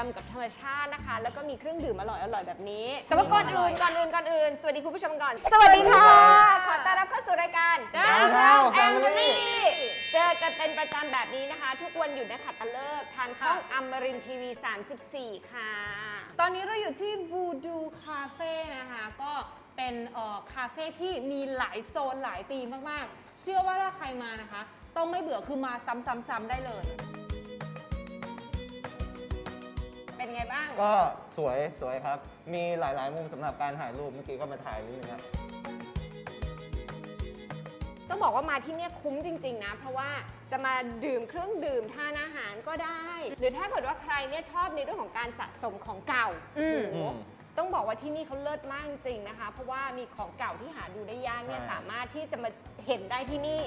มานั่งดื่มด่ำกับธรรมชาตินะคะ แล้วก็มีเครื่องดื่มอร่อยอร่อยๆแบบนี้ แต่ว่าก่อนอื่นก่อนอื่นก่อนอื่น สวัสดีคุณผู้ชมก่อน สวัสดีค่ะ ขอต้อนรับเข้าสู่รายการ Downtown Family Family เจอกันเป็นประจำแบบนี้นะคะ ทุกวันหยุดนักขัตฤกษ์ทางช่องอมรินทีวี 34 ค่ะ ตอนนี้เราอยู่ที่ Voodoo Cafe นะคะ ก็เป็นเอ่อคาเฟ่ที่มีหลายโซนหลายธีมมากๆ เชื่อว่าถ้าใครมานะคะ ต้องไม่เบื่อคือมาซ้ำๆๆได้เลย ก็สวยสวยครับ มีหลาย ๆ มุมสำหรับการถ่ายรูปเมื่อกี้ก็มาถ่ายนิดนึงครับ ต้องบอกว่ามาที่เนี่ยคุ้มจริง ๆ นะ เพราะว่าจะมาดื่มเครื่องดื่มทานอาหารก็ได้ หรือถ้าเกิดว่าใครเนี่ยชอบในเรื่องของการสะสมของเก่าอืม โอ้โหต้องบอกว่าที่นี่เขาเลิศมากจริงๆนะคะ เพราะว่ามีของเก่าที่หาดูได้ยากเนี่ยใช่ สามารถที่จะมาเห็นได้ที่นี่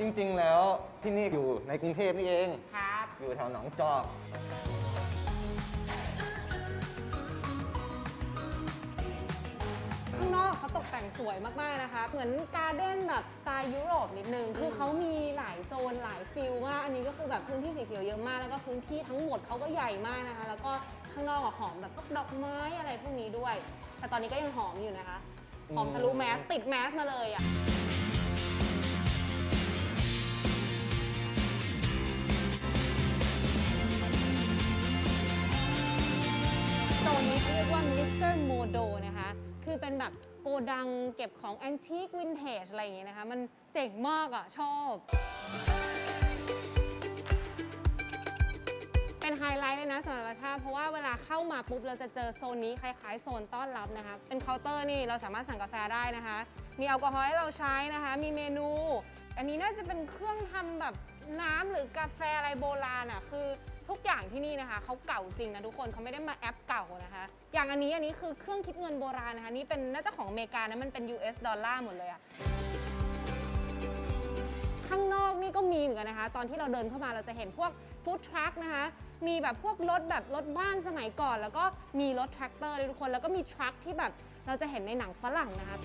จริงๆ แล้วที่นี่อยู่ในกรุงเทพนี่เอง ครับ อยู่แถวหนองจอก ข้างนอกเขาตกแต่งสวยมาก ๆ นะคะ เหมือนการ์เด้นแบบสไตล์ยุโรปนิดนึง คือเขามีหลายโซนหลายฟิลมาก อันนี้ก็คือแบบพื้นที่สีเขียวเยอะมาก แล้วก็พื้นที่ทั้งหมดเขาก็ใหญ่มากนะคะ แล้วก็ข้างนอกอะหอมแบบพวกดอกไม้อะไรพวกนี้ด้วย แต่ตอนนี้ก็ยังหอมอยู่นะคะ หอมทะลุแมสติดแมสมาเลยอะ เขาเรียกว่า Mr. Modo นะคะ คือเป็นแบบโกดังเก็บของแอนทิควินเทจอะไรอย่างเงี้ยนะคะ มันเจ๋งมากอะ ชอบ เป็นไฮไลท์เลยนะสำหรับชาเพราะว่าเวลาเข้ามาปุ๊บ เราจะเจอโซนนี้คล้ายๆ โซนต้อนรับนะคะ เป็นเคาน์เตอร์นี่เราสามารถสั่งกาแฟได้นะคะ มีแอลกอฮอล์ให้เราใช้นะคะ มีเมนู อันนี้น่าจะเป็นเครื่องทำแบบน้ำหรือกาแฟอะไรโบราณอะ คือ ทุกอย่างที่นี่นะคะเขาเก่าจริงนะทุกคนเขาไม่ได้มาแอปเก่านะคะ อย่างอันนี้อันนี้คือเครื่องคิดเงินโบราณนะคะนี่เป็นน่าจะของอเมริกานะมันเป็น US ดอลลาร์หมดเลยอะข้างนอกนี่ก็มีเหมือนกันนะคะ ตอนที่เราเดินเข้ามาเราจะเห็นพวกฟู้ดทรัคนะคะ มีแบบพวกรถแบบรถบ้านสมัยก่อน แล้วก็มีรถแทรกเตอร์ด้วยทุกคน แล้วก็มีทรัคที่แบบเราจะเห็นในหนังฝรั่งนะคะ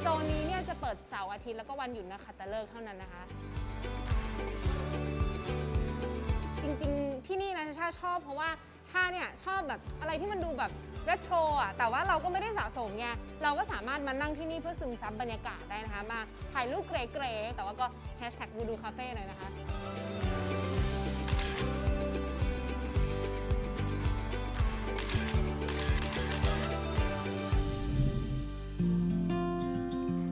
โซนนี้เนี่ยจะเปิดเสาร์อาทิตย์แล้วก็วันหยุดนะคะแต่เลิกษ์เท่านั้นนะคะ จริงๆ ที่นี่นะชาชอบเพราะว่าชาเนี่ยชอบแบบอะไรที่มันดูแบบเรโทรอะแต่ว่าเราก็ไม่ได้สะสมไงเราก็สามารถมานั่งที่นี่เพื่อซึมซับบรรยากาศได้นะคะ มาถ่ายรูปเก๋ๆแต่ว่าก็แฮชแท็กบูดูคาเฟ่หน่อยนะคะ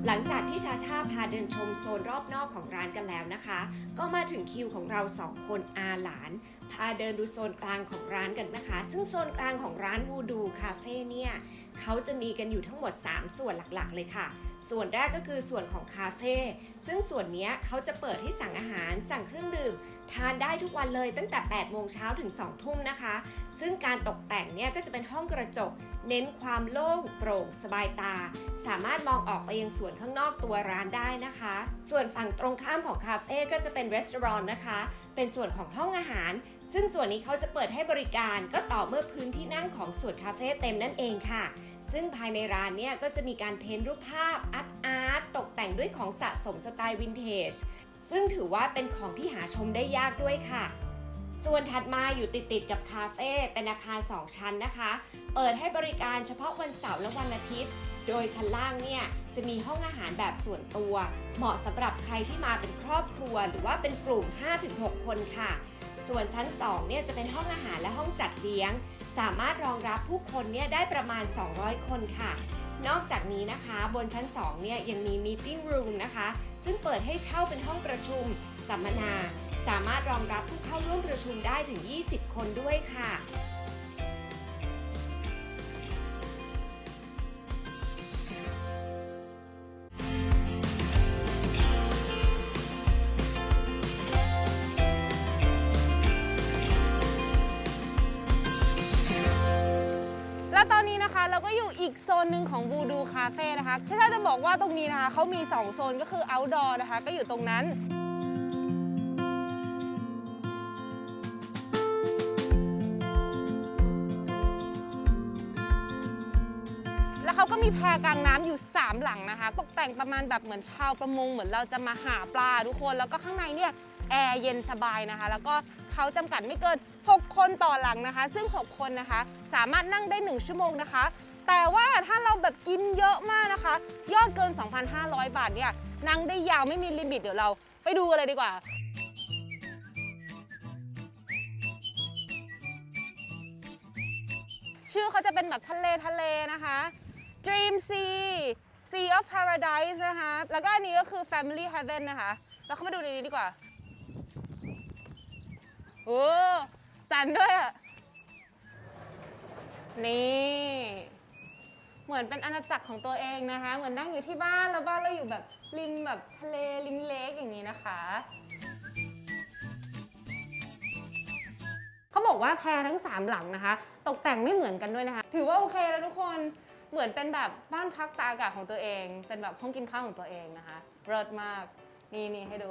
หลังจากที่ชาชาพาเดินชมโซนรอบนอกของร้านกันแล้วนะคะ ก็มาถึงคิวของเราสองคนอาหลาน พาเดินดูโซนกลางของร้านกันนะคะ ซึ่งโซนกลางของร้านวูดูคาเฟ่เนี่ยเขาจะมีกันอยู่ทั้งหมด 3 ส่วนหลักๆ เลยค่ะ ส่วนแรกก็คือส่วนของคาเฟ่ซึ่งส่วนนี้เขาจะเปิดให้สั่งอาหารสั่งเครื่องดื่ม ทานได้ทุกวันเลยตั้งแต่ 8 โมงเช้าถึง 2 ทุ่มนะคะ ซึ่งการตกแต่งเนี่ยก็จะเป็นห้องกระจก เน้นความโล่งโปร่งสบายตา สามารถมองออกไปยังสวนข้างนอกตัวร้านได้นะคะ ส่วนฝั่งตรงข้ามของคาเฟ่ก็จะเป็นรีสอร์ทนะคะเป็นส่วนของห้องอาหาร ซึ่งส่วนนี้เขาจะเปิดให้บริการก็ต่อเมื่อพื้นที่นั่งของส่วนคาเฟ่เต็มนั่นเองค่ะ ซึ่งภายในร้านเนี่ยก็จะมีการเพ้นรูปภาพอาร์ตอาร์ตตกแต่งด้วยของสะสมสไตล์วินเทจ ซึ่งถือว่าเป็นของที่หาชมได้ยากด้วยค่ะ ส่วนถัดมาอยู่ติดติดๆกับคาเฟ่เป็นอาคาร 2 ชั้นนะคะ เปิดให้บริการเฉพาะวันเสาร์และวันอาทิตย์ โดยชั้นล่างเนี่ยจะมีห้องอาหารแบบส่วนตัว เหมาะสำหรับใครที่มาเป็นครอบครัว หรือว่าเป็นกลุ่ม 5-6 คนค่ะ ส่วนชั้น2เนี่ยจะเป็นห้องอาหารและห้องจัดเลี้ยง สามารถรองรับผู้คนเนี่ยได้ประมาณ 200 คนค่ะ นอกจากนี้นะคะบนชั้น2เนี่ยยังมี meeting room นะคะ ซึ่งเปิดให้เช่าเป็นห้องประชุม สัมมนา สามารถรองรับผู้เข้าร่วมประชุมได้ถึง 20 คนด้วยค่ะ เราก็อยู่อีกโซนหนึ่งของ Voodoo Cafe นะคะชาจะบอกว่าตรงนี้นะคะเขามี 2 โซนก็คือ outdoor นะคะ ก็อยู่ตรงนั้น แล้วเขาก็มีมีแพกลางน้ำอยู่ 3 หลังนะคะ ตกแต่งประมาณแบบเหมือนชาวประมง เหมือนเราจะมาหาปลาทุกคน แล้วก็ข้างในเนี่ยแอร์เย็นสบายนะคะ แล้วก็ เขาจำกัดไม่เกิน 6 คนต่อหลังนะคะ ซึ่ง 6 คนนะคะ สามารถนั่งได้ 1 ชั่วโมงนะคะ แต่ว่าถ้าเราแบบกินเยอะมากนะคะ ยอดเกิน 2,500 บาทเนี่ยนั่งได้ยาวไม่มีลิมิตเดี๋ยวเราไปดูกันเลยดีกว่าชื่อเขาจะเป็นแบบทะเลทะเลนะคะ Dream Sea Sea of Paradise นะคะ แล้วก็อันนี้ก็คือ Family Heaven นะคะแล้วเข้ามาดูในนี้ดีกว่า โอ้สันด้วยอะนี่ เหมือนเป็นอาณาจักรของตัวเองนะคะ เหมือนนั่งอยู่ที่บ้านแล้วบ้านเราอยู่แบบริมแบบทะเลริมเลกอย่างนี้นะคะเขาบอกว่าแพรทั้ง 3 หลังนะคะ ตกแต่งไม่เหมือนกันด้วยนะคะ ถือว่าโอเคแล้วทุกคนเหมือนเป็นแบบบ้านพักตากอากาศของตัวเอง เป็นแบบห้องกินข้าวของตัวเองนะคะเลิศมากนี่นี่ให้ดู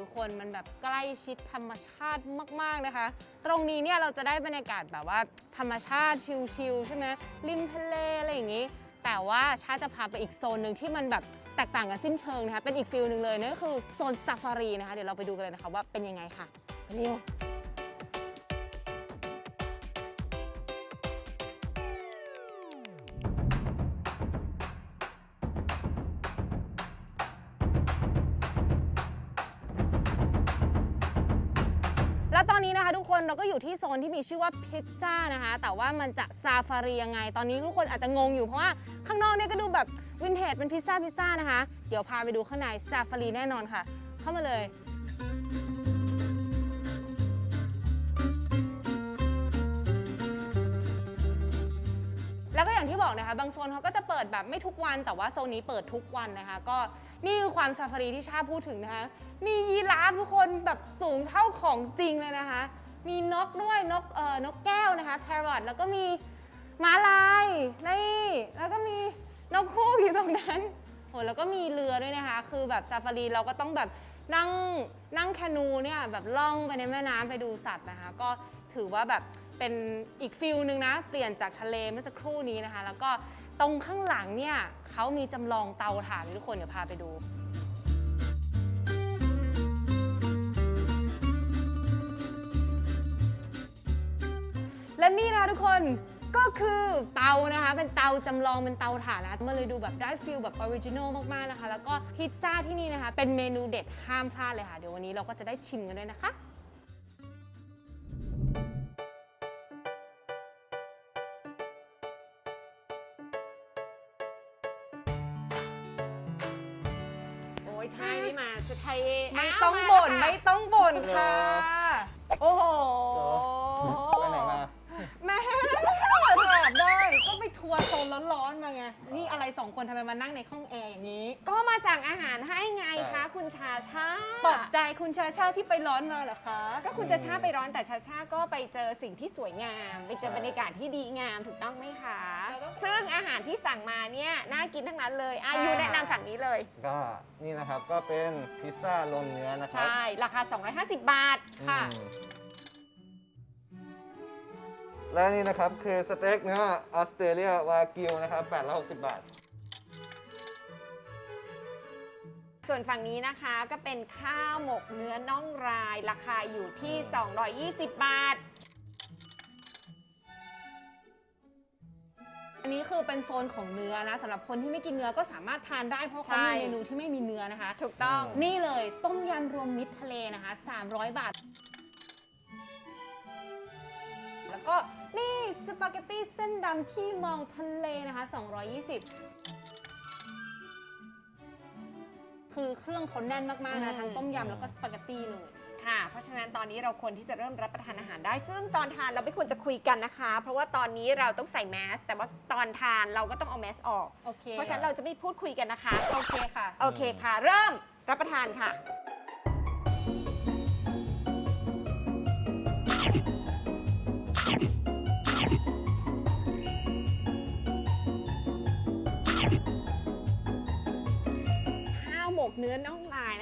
ทุกคนมันแบบใกล้ชิดธรรมชาติมาก ๆนะคะ ตรงนี้เนี่ยเราจะได้บรรยากาศแบบว่าธรรมชาติชิลๆใช่ไหมริมทะเลอะไรอย่างนี้ แต่ว่าชาจะพาไปอีกโซนหนึ่งที่มันแบบแตกต่างกันสิ้นเชิงนะคะ เป็นอีกฟิลหนึ่งเลยนั่นก็คือโซนซาฟารีนะคะ เดี๋ยวเราไปดูกันเลยนะคะว่าเป็นยังไงค่ะ ไปเร็ว แล้วตอนนี้นะคะทุกคนเราก็อยู่ที่โซนที่มีชื่อว่าพิซซ่านะคะ แต่ว่ามันจะซาฟารียังไง ตอนนี้ทุกคนอาจจะงงอยู่เพราะว่าข้างนอกเนี่ยก็ดูแบบวินเทจเป็นพิซซ่าพิซซ่านะคะ เดี๋ยวพาไปดูข้างในซาฟารีแน่นอนค่ะ เข้ามาเลย อย่างที่บอกนะคะ บางโซนเขาก็จะเปิดแบบไม่ทุกวันแต่ว่าโซนนี้เปิดทุกวันนะคะ ก็นี่คือความซาฟารีที่ชาพูดถึงนะคะ มียีราฟทุกคนแบบสูงเท่าของจริงเลยนะคะ มีนกด้วยนกเอ่อนกแก้วนะคะแพรอทแล้วก็มีม้าลายนี่แล้วก็มีนกคู่อยู่ตรงนั้นโหแล้วก็มีเรือด้วยนะคะ คือแบบซาฟารีเราก็ต้องแบบนั่งนั่งแคนูเนี่ยแบบล่องไปในแม่น้ำไปดูสัตว์นะคะ ก็ถือว่าแบบ เป็นอีกฟิลหนึ่งนะ เปลี่ยนจากทะเลเมื่อสักครู่นี้นะคะ แล้วก็ตรงข้างหลังเนี่ยเขามีจำลองเตาถ่านด้ทุกคนเดี๋ยวพาไปดู และนี่นะทุกคนก็คือเตานะคะ เป็นเตาจำลองเป็นเตาถ่านนะคะมันเลยดูแบบได้ฟิลแบบออริจินอลมากๆนะคะ แล้วก็พิซซ่าที่นี่นะคะ เป็นเมนูเด็ดห้ามพลาดเลยค่ะ เดี๋ยววันนี้เราก็จะได้ชิมกันด้วยนะคะ ต้องบ่นค่ะ โอ้โห ไปไหนมา แม่แบบได้ก็ไปทั วร์โซนร้อนๆมาไง นี่อะไรสองคนทำไมมานั่งในห้องแอร์อย่างนี้ ก็มาสั่งอาหารให้ไงคะ คุณชาชาปลอบใจคุณชาชาที่ไปร้อนมาเหรอคะ ก็คุณชาชาไปร้อนแต่ชาชาก็ไปเจอสิ่งที่สวยงาม ไปเจอบรรยากาศที่ดีงามถูกต้องไหมคะ ซึ่งอาหารที่สั่งมาเนี่ยน่ากินทั้งนั้นเลยอายุแนะนำฝั่งนี้เลย ก็นี่นะครับก็เป็นพิซซ่าลงเนื้อนะครับ ใช่ ราคา 250 บาทค่ะ อืม และนี่นะครับคือสเต็กเนื้อออสเตรเลียวากิวนะครับ860 บาท ส่วนฝั่งนี้นะคะก็เป็นข้าวหมกเนื้อน่องรายราคาอยู่ที่ 220 บาท อันนี้คือเป็นโซนของเนื้อนะสำหรับคนที่ไม่กินเนื้อก็สามารถทานได้เพราะเขาใช่ มีเมนูที่ไม่มีเนื้อนะคะ ถูกต้อง นี่เลยต้มยำรวมมิตรทะเลนะคะ 300 บาท แล้วก็ นี่สปาเกตตี้เส้นดำขี้เมาทะเลนะคะ 220 คือเครื่องเขาแน่นมากๆนะอืมทั้งต้มยำแล้วก็สปาเกตตี้เลย ค่ะ เพราะฉะนั้นตอนนี้เราควรที่จะเริ่มรับประทานอาหารได้ ซึ่งตอนทานเราไม่ควรจะคุยกันนะคะ เพราะว่าตอนนี้เราต้องใส่แมส แต่ว่าตอนทานเราก็ต้องเอาแมสออก โอเคเพราะฉะนั้นเราจะไม่พูดคุยกันนะคะ โอเคค่ะ โอเคค่ะ เริ่มรับประทานค่ะ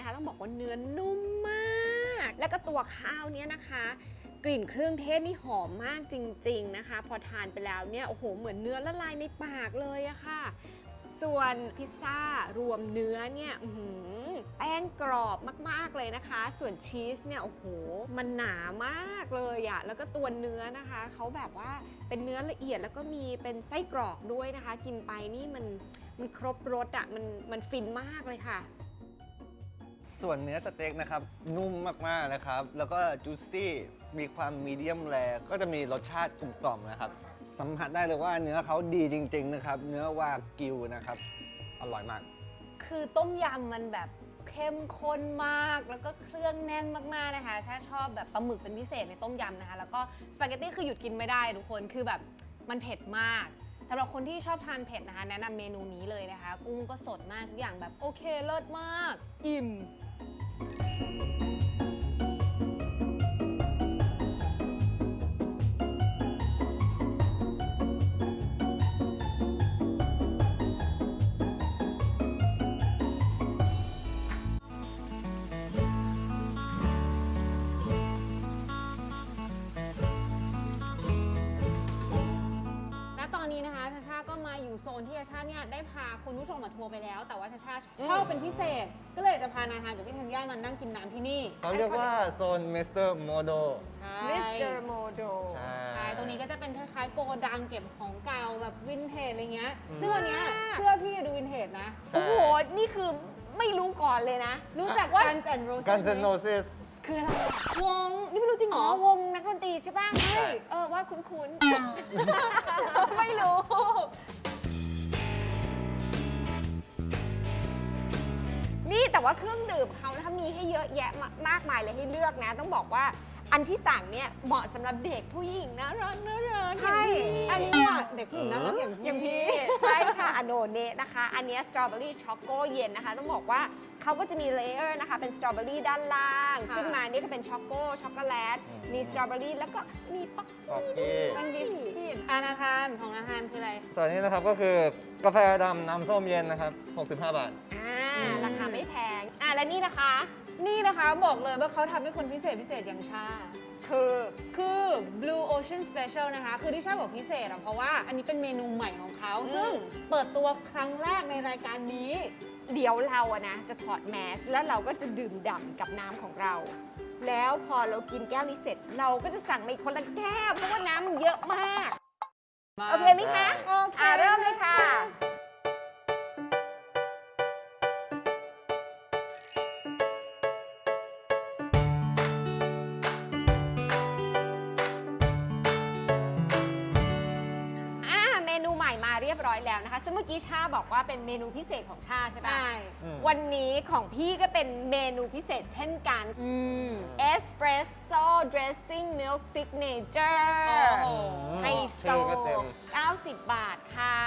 นะคะ ต้องบอกว่าเนื้อนุ่มมาก แล้วก็ตัวข้าวเนี้ยนะคะ กลิ่นเครื่องเทศนี่หอมมากจริง ๆนะคะ พอทานไปแล้วเนี่ยโอ้โหเหมือนเนื้อละลายในปากเลยอะค่ะ ส่วนพิซซ่ารวมเนื้อเนี่ยแป้งกรอบมากๆเลยนะคะ ส่วนชีสเนี่ยโอ้โห มันหนามากเลยอะแล้วก็ตัวเนื้อนะคะ เขาแบบว่าเป็นเนื้อละเอียดแล้วก็มีเป็นไส้กรอกด้วยนะคะ กินไปนี่มันมันครบรสอะมันมันฟินมากเลยค่ะ ส่วนเนื้อสเต็กนะครับ นุ่มมากๆนะครับ แล้วก็จูซี่มีความมีเดียมแรก็จะมีรสชาติกลมกล่อมนะครับ สัมผัสได้เลยว่าเนื้อเขาดีจริง ๆ นะครับ เนื้อวากิวนะครับ อร่อยมาก คือต้มยำมันแบบเข้มข้นมากแล้วก็เครื่องแน่นมากๆนะคะชาชอบแบบปลาหมึกเป็นพิเศษในต้มยำนะคะ แล้วก็สปาเกตตี้คือหยุดกินไม่ได้ทุกคนคือแบบมันเผ็ดมาก สำหรับคนที่ชอบทานเผ็ดนะคะ แนะนำเมนูนี้เลยนะคะ กุ้งก็สดมากทุกอย่างแบบโอเคเลิศมาก อิ่ม นที่ชาชาเนี่ยได้พาคุณผู้ชมมาทัวร์ไปแล้ว แต่ว่าชาชาชอบเป็นพิเศษ ก็เลยจะพานายทานกับพี่ธัญญามานั่งกินน้ำที่นี่เขาเรียกว่าโซนมิสเตอร์โมโดใช่ Mr. Modo ใช่ใช่ตรงนี้ก็จะเป็นคล้ายๆโกดังเก็บของเก่าแบบวินเทจอะไรเงี้ยอืมซึ่งวันเนี้ยเสื้อพี่ดูวินเทจนะใช่โอ้โหนี่คือไม่รู้ก่อนเลยนะ รู้จักว่ากันแอนโรสกันเซโนซิสคืออะไรอะวง นี่ไม่รู้จริงเหรอ๋ออวงนักดนตรีใช่ป่ะใช่เออว่าคุ้นไม่รู้ นี่แต่ว่าเครื่องดื่มเขานะคะมีให้เยอะแยะมามากมายเลยให้เลือกนะ ต้องบอกว่าอันที่สั่งเนี่ยเหมาะสำหรับเด็กผู้หญิงน่ารักน่ารักใช่อย่างพี่อันนี้อะเด็กผู้หญิงน่ารักอย่างอย่างพี่ ใช่ค่ะอโนเนะนะคะ อันเนี้สตรอเบอรี่ช็อกโกเย็นนะคะ ต้องบอกว่าเขาก็จะมีเลเยอร์นะคะ เป็นสตรอเบอรี่ด้านล่าง ค่ะ ขึ้นมานี่ก็เป็นช็อกโกช็อกโกแลต อืม มีสตรอเบอรี่แล้วก็มีป๊อกป๊อกกี้เป็นบิสกิตอานาทานของนาทานคืออะไร ส่วนนี้นะครับก็คือกาแฟดำน้ำส้มเย็นนะครับ 65 บาท อ่าอืมราคาไม่แพง อ่าและนี่นะคะ นี่นะคะบอกเลยว่าเขาทำให้คนพิเศษพิเศษอย่างชา คือ คือ Blue Ocean Special นะคะ คือที่ชาบอกพิเศษอะเพราะว่าอันนี้เป็นเมนูใหม่ของเขาอืมซึ่งเปิดตัวครั้งแรกในรายการนี้ เดี๋ยวเราอะนะจะถอดแมส แล้วเราก็จะดื่มด่ำกับน้ำของเรา แล้วพอเรากินแก้วนี้เสร็จ เราก็จะสั่งมาอีกคนละแก้วเพราะว่าน้ำมันเยอะมาก โอเคไหมคะ โอเค อ่าเริ่มเลยค่ะ รียบร้อยแล้วนะคะ ซึ่งเมื่อกี้ชาบอกว่าเป็นเมนูพิเศษของชาใช่ปะใช่ อืม วันนี้ของพี่ก็เป็นเมนูพิเศษเช่นกันอืม Espresso Dressing Milk Signature โอ้โห ไฮโซชื่อก็เต็ม 90 บาทค่ะ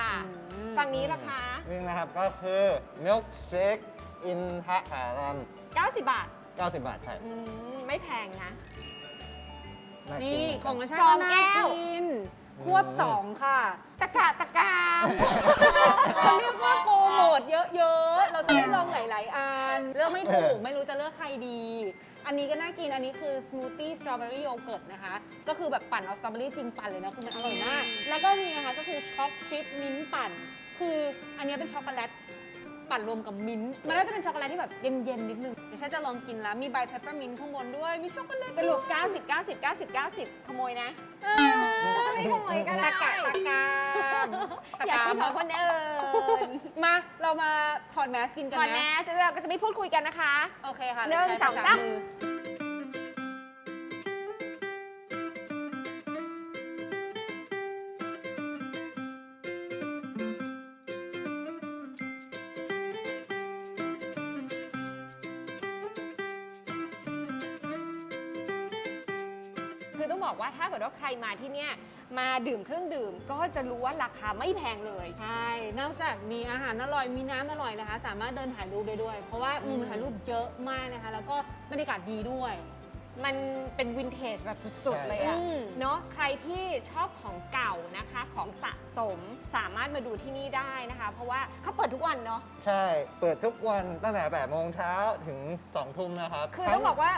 อืมฝั่งนี้ราคา นี่นะครับก็คือ milkshake in ฮะขารัม90 บาท 90 บาทใช่อืม ไม่แพงนะากินี่เหมืของกัอาชาสองน่าแก้ว กิน ควบสองค่ะ ตะกาตะกาเขาเรียกว่าโปรโมทเยอะๆ เราจะได้ลองหลายๆอัน เลือกไม่ถูก ไม่รู้จะเลือกใครดี อันนี้ก็น่ากิน อันนี้คือส o ู t ตี้สตรอเบอรี่โยเกิร์ตนะคะ ก็คือแบบปั่นเอาสตรอเบอรี่จริงปั่นเลยนะ คือมันอร่อยมาก แล้วก็มีนะคะก็คือช็อกชิพมิ้นท์ปั่น คืออันนี้เป็นช็อกโกแลตปั่นรวมกับมิ้นท์มันก็จะเป็นช็อกโกแลตที่แบบเย็นๆนิดนึงเดี๋ยวฉันจะลองกินแล้ว มีใบเพปเปอร์มินท์ข้างบนด้วย มีช็อกโกแลตสรุป90 90 90 90 ขโมยนะ เออ ไม่ขโมยก็ได้ตะกะตะกามตะอยากกากินมของคนอื่นมาเรามาถอดแมสกินกันก่อนนะแม้แล้วเราก็จะไม่พูดคุยกันนะคะ โอเคค่ะหนึ่งเดี๋ยวสองใช้สาม มือ บอกว่าถ้าเกิดว่าใครมาที่เนี่ยมาดื่มเครื่องดื่มก็จะรู้ว่าราคาไม่แพงเลย ใช่ นอกจากมีอาหารอร่อยมีน้ำอร่อยนะคะ สามารถเดินถ่ายรูปได้ด้วย เพราะว่ามุมถ่ายรูปเยอะมากนะคะ แล้วก็บรรยากาศดีด้วย มันเป็นวินเทจแบบสุด ๆ เลยอะอืมเนาะใครที่ชอบของเก่านะคะของสะสมสามารถมาดูที่นี่ได้นะคะ เพราะว่าเขาเปิดทุกวันเนาะใช่ เปิดทุกวันตั้งแต่8โมงเช้าถึง2ทุ่มนะครับคือต้องบอกว่า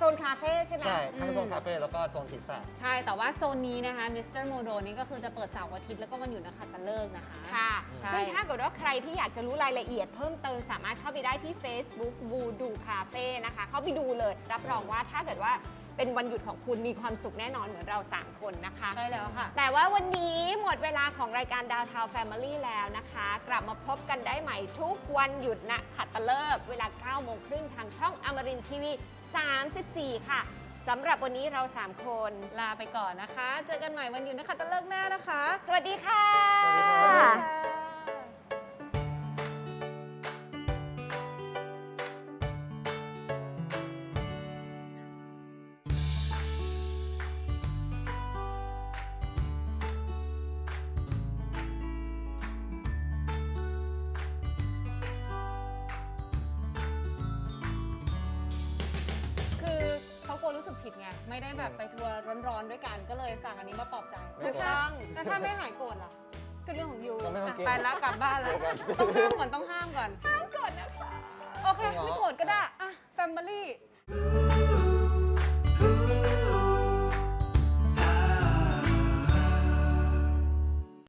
โซนคาเฟ่ใช่ไหมใช่ทั้งโซนคาเฟ่แล้วก็โซนพิซซ่า ใช่ แต่ว่าโซนนี้นะคะมิสเตอร์โมโดนี่ก็คือจะเปิดเสาร์อาทิตย์แล้วก็วันหยุดนักขัตฤกษ์นะคะ ค่ะ ใช่ ซึ่งถ้าเกิดว่าใครที่อยากจะรู้รายละเอียดเพิ่มเติมสามารถเข้าไปได้ที่ Facebook Voodoo Cafe นะคะ เข้าไปดูเลย รับรองว่าถ้าเกิดว่าเป็นวันหยุดของคุณมีความสุขแน่นอนเหมือนเรา 3 คนนะคะ ใช่แล้วค่ะ แต่ว่าวันนี้หมดเวลาของรายการดาวทาวแฟมิลี่แล้วนะคะ กลับมาพบกันได้ใหม่ทุกวันหยุดนะขัตฤกษ์เวลา9โมงครึ่งทางช่องอมรินทีวี 34 ค่ะสำหรับวันนี้เรา 3 คนลาไปก่อนนะคะ เจอกันใหม่วันหยุดนักขัตฤกษ์หน้านะคะ สวัสดีค่ะ สวัสดีครับค่ะ สึกผิดไง ไม่ได้แบบไปทัวร์ร้อนๆด้วยกัน ก็เลยสั่งอันนี้มาปลอบใจไม่โกรธต้อง แต่ถ้าไม่หายโกรธล่ะ ก็เรื่องของยูก็ไม่ต้องกินไปแล้วกลับบ้านแล้ว ต้องห้ามก่อนต้องห้ามก่อนก่อนนะคะ โอเคจริงเหรอไม่โกรธก็ได้ อะ แฟมิลี่